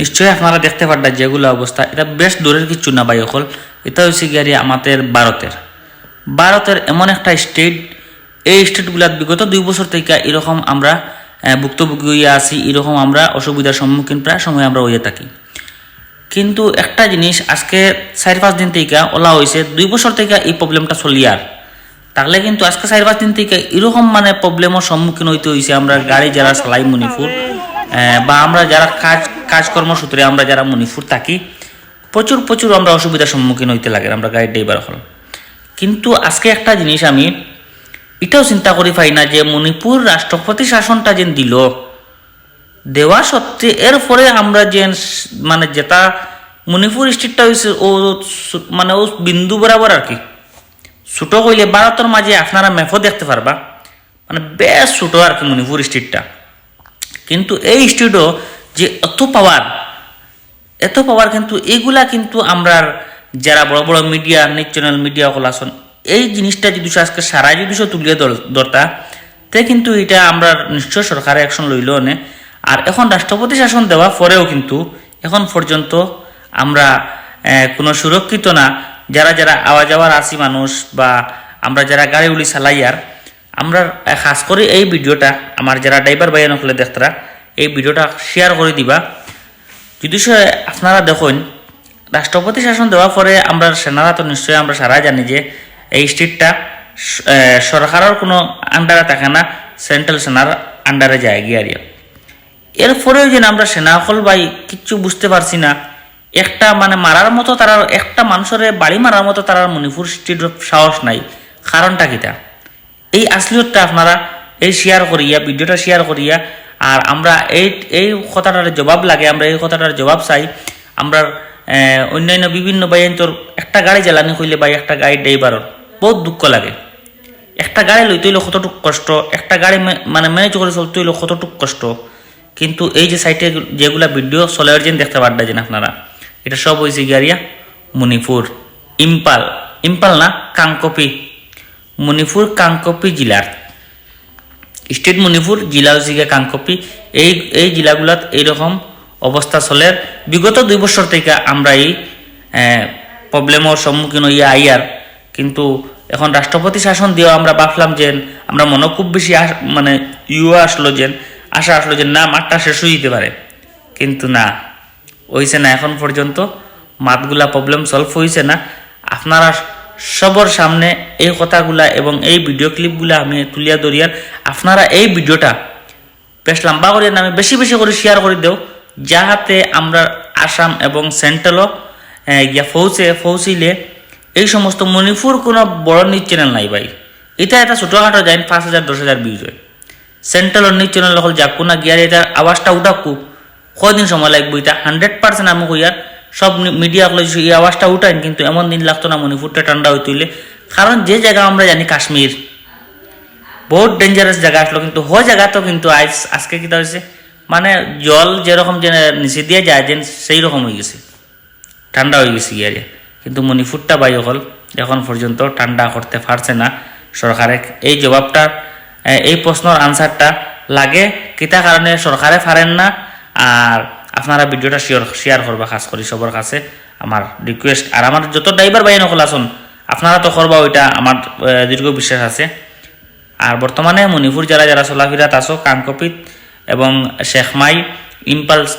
নিশ্চয়ই আপনারা দেখতে পারবেন যেগুলো অবস্থা। এটা বেশ দূরের কিছু না ভাই অকল। এটা হচ্ছে গিয়ে আমাদের ভারতের। ভারতের এমন একটা স্টেট এই স্টেটগুলার বিগত দুই বছর থেকে এরকম আমরা ভুক্তভোগী হয়ে আছি, এরকম আমরা অসুবিধার সম্মুখীন প্রায় সময় আমরা হয়ে থাকি। কিন্তু একটা জিনিস, আজকে চার পাঁচ দিন থেকে ওলা হয়েছে দুই বছর থেকে এই প্রবলেমটা চলি আর। তাহলে কিন্তু আজকে চার পাঁচ দিন থেকে এরকম মানে প্রবলেমের সম্মুখীন হইতে হয়েছে আমরা গাড়ি যারা চালাই মণিপুর বা আমরা যারা কাজ কাজকর্ম সূত্রে আমরা যারা মণিপুর থাকি, প্রচুর প্রচুর আমরা অসুবিধার সম্মুখীন হইতে লাগে, আমরা গাড়ির ড্রাইভার হল কিন্তু আজকে একটা জিনিস আমি এটাও চিন্তা করি পাই না যে মণিপুর রাষ্ট্রপতি শাসনটা যে দিল, দেওয়া সত্ত্বে এরপরে আমরা যে মানে যেটা মণিপুর স্টেটটা হয়েছে ও মানে ও বিন্দু বরাবর আর কি। ছোটো কইলে ভারতের মাঝে আপনারা ম্যাপও দেখতে পারবা মানে বেশ ছোটো আর কি মণিপুর স্টেটটা কিন্তু এই স্টেটও যে এত পাওয়ার এত পাওয়ার কিন্তু এগুলা কিন্তু আমরা যারা বড় বড় মিডিয়া নিউজ চ্যানেল মিডিয়া সকল আছেন, এই জিনিসটা যদি আজকে সারা যদি তুলিয়ে ধরতা, তে কিন্তু এটা আমরা নিশ্চয় সরকারে অ্যাকশন লইল নে। আর এখন রাষ্ট্রপতি শাসন দেওয়া পরেও কিন্তু এখন পর্যন্ত আমরা কোনো সুরক্ষিত না। যারা যারা আওয়া যাওয়ার আসি মানুষ বা আমরা যারা গাড়ি উলি আমরা খাস করে এই ভিডিওটা আমার যারা ড্রাইভার বাইন হলে দেখতারা এই ভিডিওটা শেয়ার করে দিবা। যদি আপনারা দেখুন, রাষ্ট্রপতি শাসন দেওয়ার পরে আমরা সেনারা তো নিশ্চয়ই আমরা সারা জানি যে এই স্টেটটা সরকারের কোনো আন্ডারে থাকে না সেন্ট্রাল সেনার আন্ডারে যায় গিয়ে ইয়ে। এরপরেও যেন আমরা সেনাফল বাই কিচ্ছু বুঝতে পারছি না। একটা মানে মারার মতো তারা, একটা মানুষের বাড়ি মারার মতো তারা মণিপুর স্টেট সাহস নাই। কারণটা কিটা? এই আসলিয়তটা আপনারা এই শেয়ার করিয়া, ভিডিওটা শেয়ার করিয়া আর আমরা এই এই কথাটার জবাব লাগে, আমরা এই কথাটার জবাব চাই। আমরা অন্যান্য বিভিন্ন বাইন্তর একটা গাড়ি জ্বালানি হইলে বা একটা গাড়ি ড্রাইভারের বহুত দুঃখ লাগে। একটা গাড়ি লইতে হইলে কতটুক কষ্ট, একটা গাড়ি মানে ম্যানেজ করে চলতে হইলে কতটুক কষ্ট। কিন্তু এই যে সাইটে যেগুলা ভিডিও চলে যেন দেখতে পারবেন যেন আপনারা, এটা সব হয়েছে গিয়ারিয়া মণিপুর ইম্পাল ইম্পাল না কাংকপি মণিপুর কাংকপি জেলার। স্টেট মণিপুর জেলা হচ্ছে কাংকপি এই এই জেলাগুলাত এইরকম অবস্থা চলে। বিগত দুই বছর থেকে আমরা এই প্রবলেমের সম্মুখীন হইয়া আইয়ার কিন্তু এখন রাষ্ট্রপতি শাসন দিয়েও আমরা ভাবলাম যে আমরা মনে খুব বেশি মানে ইউ আসলো যে আশা আসলো যে না মাঠটা শেষ যেতে পারে। কিন্তু না হইছে না, এখন পর্যন্ত মাতগুলা প্রবলেম সলভ হয়েছে না। আপনারা সবর সামনে এই কথাগুলা এবং এই ভিডিও ক্লিপগুলা আমি তুলিয়া ধরিয়ার আপনারা এই ভিডিওটা বেশ লম্বা করে না আমি বেশি বেশি করে শেয়ার করে দেও, যাহাতে আমরা আসাম এবং সেন্ট্রালও গিয়া পৌঁছে পৌঁছিলে এই সমস্ত মণিপুর কোনো বড় নিউজ চ্যানেল নাই ভাই। এটা এটা ছোটোখাটো যায় পাঁচ হাজার, দশ হাজার ভিউজ হয়। সেন্ট্রাল নিউজ চ্যানেল হল যাকু না, গিয়ার এটা আওয়াজটা উঠাকু কদিন সময় লাগবে এটা? হান্ড্রেড পার্সেন্ট আমি কইয়ার সব মিডিয়া গুলো এই আওয়াজটা উঠাইন, কিন্তু এমন দিন লাগতো না মণিপুরটা ঠান্ডা হইতে হইলে। কারণ যে জায়গা আমরা জানি কাশ্মীর বহুত ডেঞ্জারাস জায়গা আসলো, কিন্তু হ জায়গা তো কিন্তু আজ আজকে কিটা হয়েছে মানে জল যেরকম যে নিচে দিয়ে যায়, যেন সেই রকম হয়ে গেছে। ঠান্ডা হয়ে গেছে গিয়ে কিন্তু মণিপুরটা বাই হল, এখন পর্যন্ত ঠান্ডা করতে পারছে না সরকারে এই জবাবটা এই প্রশ্নের আনসারটা লাগে, কিতা কারণে সরকারে পারেন না? আর আপনারা ভিডিওটা শেয়ার শেয়ার করবা, খাস করি সবার কাছে। আমার রিকোয়েস্ট আর আমার যত ড্রাইভার বাইন নকল আসুন আপনারা তো করবা, ওইটা আমার দীর্ঘ বিশ্বাস আছে। আর বর্তমানে মণিপুর যারা যারা চলাফেরাত আছো, কানকপিত এবং শেখমাই ইম্পালস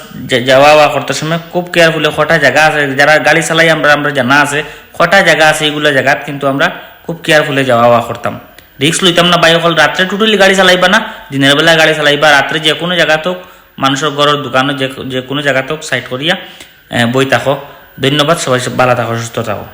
যাওয়া আওয়া করতে সময় খুব কেয়ারফুলি কটা জায়গা আছে, যারা গাড়ি চালাই আমরা আমরা জানা আছে, কটা জায়গা আছে এইগুলো জায়গাত কিন্তু আমরা খুব কেয়ারফুলি যাওয়া আওয়া করতাম। রিক্স লইতাম না বাইক হল রাত্রে টুটুলি গাড়ি চালাইবা না, দিনের বেলা গাড়ি চালাইবা, রাত্রে যে কোনো জায়গাতেও মানুষের ঘরের দোকানে যে যে কোনো জায়গাতেও সাইড করিয়া বই থাকো। ধন্যবাদ, সবাই ভালো থাকো, সুস্থ থাকো।